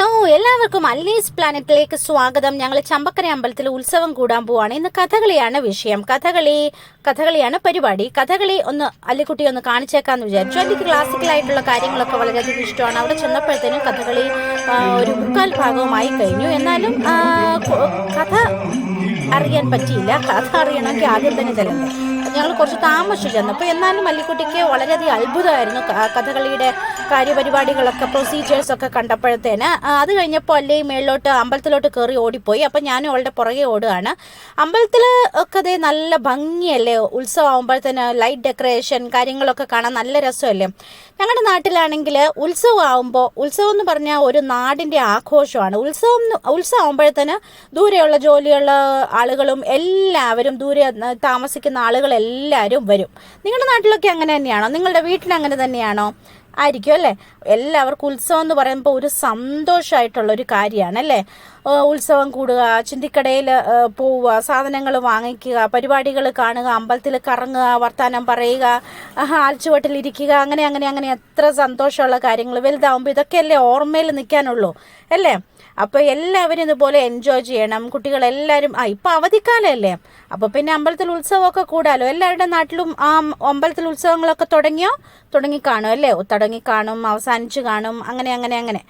Hello എല്ലാവർക്കും അല്ലീസ് പ്ലാനറ്റിലേക്ക് സ്വാഗതം. ഞങ്ങൾ ചമ്പക്കര അമ്പലത്തിൽ ഉത്സവം കൂടാൻ പോവാണ്. ഇന്ന് കഥകളിയാണ് വിഷയം. കഥകളി കഥകളിയാണ് പരിപാടി. കഥകളി ഒന്ന് അല്ലിക്കുട്ടി ഒന്ന് കാണിച്ചേക്കാന്ന് വിചാരിച്ചു. എനിക്ക് ക്ലാസിക്കലായിട്ടുള്ള കാര്യങ്ങളൊക്കെ വളരെയധികം ഇഷ്ടമാണ്. അവിടെ ചെന്നപ്പോഴത്തേനും കഥകളി ഒരു മുക്കാൽ ഭാഗവുമായി കഴിഞ്ഞു. എന്നാലും കഥ അറിയാൻ പറ്റിയില്ല. കഥ അറിയണമെങ്കിൽ ആദ്യം തന്നെ ചെല്ലണ്ടേ? ഞങ്ങൾ കുറച്ച് താമസിച്ചു ചെന്നപ്പോൾ എന്നാലും മല്ലിക്കുട്ടിക്ക് വളരെയധികം അത്ഭുതമായിരുന്നു കഥകളിയുടെ കാര്യപരിപാടികളൊക്കെ പ്രൊസീജിയേഴ്സൊക്കെ കണ്ടപ്പോഴത്തേന്. അത് കഴിഞ്ഞപ്പോൾ അല്ലേ മേളിലോട്ട് അമ്പലത്തിലോട്ട് കയറി ഓടിപ്പോയി. അപ്പം ഞാനും അവളുടെ പുറകെ ഓടുകയാണ്. അമ്പലത്തിൽ ഒക്കെ അതേ നല്ല ഭംഗിയല്ലേ? ഉത്സവമാകുമ്പോഴത്തേന് ലൈറ്റ് ഡെക്കറേഷൻ കാര്യങ്ങളൊക്കെ കാണാൻ നല്ല രസമല്ലേ? ഞങ്ങളുടെ നാട്ടിലാണെങ്കിൽ ഉത്സവം ആകുമ്പോൾ ഉത്സവം എന്ന് പറഞ്ഞാൽ ഒരു നാടിന്റെ ആഘോഷമാണ്. ഉത്സവം ഉത്സവമാകുമ്പോഴത്തേന് ദൂരെയുള്ള ജോലിയുള്ള ആളുകളും എല്ലാവരും ദൂരെ താമസിക്കുന്ന താമസിക്കുന്ന ആളുകളെല്ലാവരും വരും. നിങ്ങളുടെ നാട്ടിലൊക്കെ അങ്ങനെ തന്നെയാണോ? നിങ്ങളുടെ വീട്ടിൽ അങ്ങനെ തന്നെയാണോ? ആയിരിക്കും അല്ലേ? എല്ലാവർക്കും ഉത്സവം എന്ന് പറയുമ്പോൾ ഒരു സന്തോഷമായിട്ടുള്ള ഒരു കാര്യമാണ് അല്ലേ? ഉത്സവം കൂടുക ചിന്തിക്കടയിൽ പോവുക സാധനങ്ങൾ വാങ്ങിക്കുക പരിപാടികൾ കാണുക അമ്പലത്തിൽ കറങ്ങുക വർത്തമാനം പറയുക ആൽച്ചുവട്ടിലിരിക്കുക അങ്ങനെ അങ്ങനെ അങ്ങനെ എത്ര സന്തോഷമുള്ള കാര്യങ്ങൾ. വലുതാവുമ്പോൾ ഇതൊക്കെയല്ലേ ഓർമ്മയിൽ നിൽക്കാനുള്ളൂ അല്ലേ? അപ്പോൾ എല്ലാവരും ഇതുപോലെ എൻജോയ് ചെയ്യണം. കുട്ടികളെല്ലാവരും ആ ഇപ്പം അവധിക്കാലമല്ലേ? അപ്പോൾ പിന്നെ അമ്പലത്തിൽ ഉത്സവമൊക്കെ കൂടാലോ? എല്ലാവരുടെ നാട്ടിലും ആ അമ്പലത്തിൽ ഉത്സവങ്ങളൊക്കെ തുടങ്ങിയോ? തുടങ്ങി കാണോ അല്ലേ? തുടങ്ങി കാണും അവസാനിച്ച് കാണും അങ്ങനെ അങ്ങനെ അങ്ങനെ.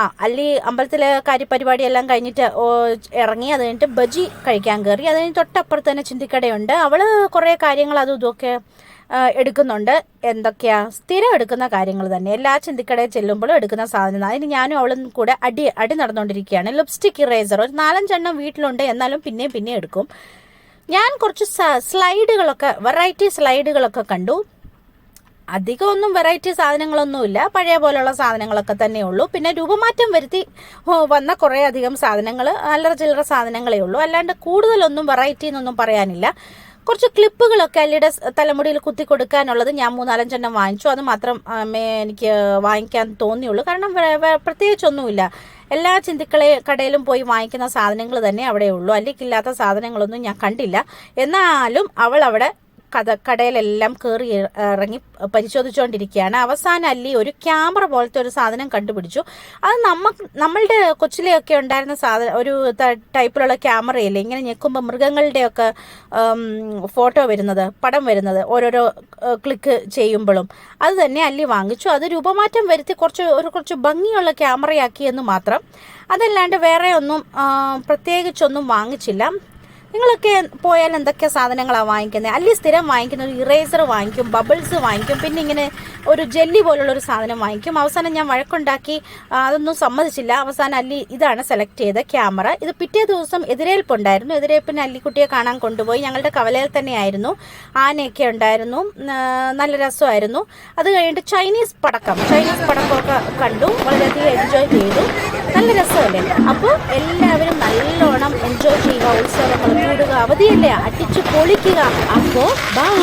ആ അല്ലി അമ്പലത്തിലെ കാര്യപരിപാടി എല്ലാം കഴിഞ്ഞിട്ട് ഇറങ്ങി അത് കഴിഞ്ഞിട്ട് ബജി കഴിക്കാൻ കയറി. അത് കഴിഞ്ഞ് തൊട്ടപ്പുറത്ത് തന്നെ ചിന്തിക്കടയുണ്ട്. അവൾ കുറേ കാര്യങ്ങൾ അതും ഇതുമൊക്കെ എടുക്കുന്നുണ്ട്. എന്തൊക്കെയാ? സ്ഥിരം എടുക്കുന്ന കാര്യങ്ങൾ തന്നെ. എല്ലാ ചിന്തിക്കടയിൽ ചെല്ലുമ്പോഴും എടുക്കുന്ന സാധനം അതിന് ഞാനും അവളും കൂടെ അടി അടി നടന്നുകൊണ്ടിരിക്കുകയാണ്. Lipstick eraser. ഒരു നാലഞ്ചെണ്ണം വീട്ടിലുണ്ട്. എന്നാലും പിന്നെയും പിന്നെയും എടുക്കും. ഞാൻ കുറച്ച് സ്ലൈഡുകളൊക്കെ വെറൈറ്റി സ്ലൈഡുകളൊക്കെ കണ്ടു. അധികം ഒന്നും വെറൈറ്റി സാധനങ്ങളൊന്നുമില്ല. പഴയ പോലെയുള്ള സാധനങ്ങളൊക്കെ തന്നെ ഉള്ളൂ. പിന്നെ രൂപമാറ്റം വരുത്തി വന്ന കുറേ അധികം സാധനങ്ങൾ അല്ലറ ചില്ലറ സാധനങ്ങളേ ഉള്ളൂ. അല്ലാണ്ട് കൂടുതലൊന്നും വെറൈറ്റി എന്നൊന്നും പറയാനില്ല. കുറച്ച് ക്ലിപ്പുകളൊക്കെ അല്ലിയുടെ തലമുടിയിൽ കുത്തി കൊടുക്കാനുള്ളത് ഞാൻ മൂന്നാലഞ്ചെണ്ണം വാങ്ങിച്ചു. അത് മാത്രം എനിക്ക് വാങ്ങിക്കാൻ തോന്നിയുള്ളൂ. കാരണം പ്രത്യേകിച്ചൊന്നുമില്ല. എല്ലാ ചിന്തിക്കളെ കടയിലും പോയി വാങ്ങിക്കുന്ന സാധനങ്ങൾ തന്നെ അവിടെ ഉള്ളൂ ഇല്ലാത്ത സാധനങ്ങളൊന്നും ഞാൻ കണ്ടില്ല. എന്നാലും അവൾ അവിടെ കഥ കടയിലെല്ലാം കയറി ഇറങ്ങി പരിശോധിച്ചുകൊണ്ടിരിക്കുകയാണ് അവസാനം അല്ലി ഒരു ക്യാമറ പോലത്തെ ഒരു സാധനം കണ്ടുപിടിച്ചു. അത് നമുക്ക് നമ്മളുടെ കൊച്ചിലെയൊക്കെ ഉണ്ടായിരുന്ന സാധനം ഒരു ടൈപ്പിലുള്ള ക്യാമറയില്ലേ? ഇങ്ങനെ ഞെക്കുമ്പോൾ മൃഗങ്ങളുടെയൊക്കെ ഫോട്ടോ വരുന്നത് പടം വരുന്നത് ഓരോരോ ക്ലിക്ക് ചെയ്യുമ്പോഴും. അത് തന്നെ അല്ലി വാങ്ങിച്ചു. അത് രൂപമാറ്റം വരുത്തി കുറച്ച് ഒരു കുറച്ച് ഭംഗിയുള്ള ക്യാമറയാക്കി എന്ന് മാത്രം. അതല്ലാണ്ട് വേറെ ഒന്നും പ്രത്യേകിച്ചൊന്നും വാങ്ങിച്ചില്ല. നിങ്ങളൊക്കെ പോയാൽ എന്തൊക്കെ സാധനങ്ങളാണ് വാങ്ങിക്കുന്നത് അല്ലെങ്കിൽ സ്ഥിരം വാങ്ങിക്കുന്ന ഒരു ഇറേസർ വാങ്ങിക്കും ബബിൾസ് വാങ്ങിക്കും പിന്നെ ഇങ്ങനെ ഒരു ജെല്ലി പോലുള്ള ഒരു സാധനം വാങ്ങിക്കും. അവസാനം ഞാൻ വഴക്കുണ്ടാക്കി അതൊന്നും സമ്മതിച്ചില്ല. അവസാനം അല്ലി ഇതാണ് സെലക്ട് ചെയ്ത ക്യാമറ ഇത് പിറ്റേ ദിവസം എതിരേൽപ്പുണ്ടായിരുന്നു. എതിരേൽപ്പിന് അല്ലിക്കുട്ടിയെ കാണാൻ കൊണ്ടുപോയി. ഞങ്ങളുടെ കവലയിൽ തന്നെയായിരുന്നു. ആനയൊക്കെ ഉണ്ടായിരുന്നു. നല്ല രസമായിരുന്നു. അത് കഴിഞ്ഞിട്ട് ചൈനീസ് പടക്കം ചൈനീസ് പടക്കമൊക്കെ കണ്ടു. വളരെയധികം എൻജോയ് ചെയ്തു. നല്ല രസമല്ലേ? അപ്പോൾ എല്ലാവരും നല്ലോണം എൻജോയ് ചെയ്യുക ഉത്സവങ്ങൾ കൂടുക അവധിയല്ലേ? അടിച്ചു പൊളിക്കുക. അപ്പോൾ ബൈ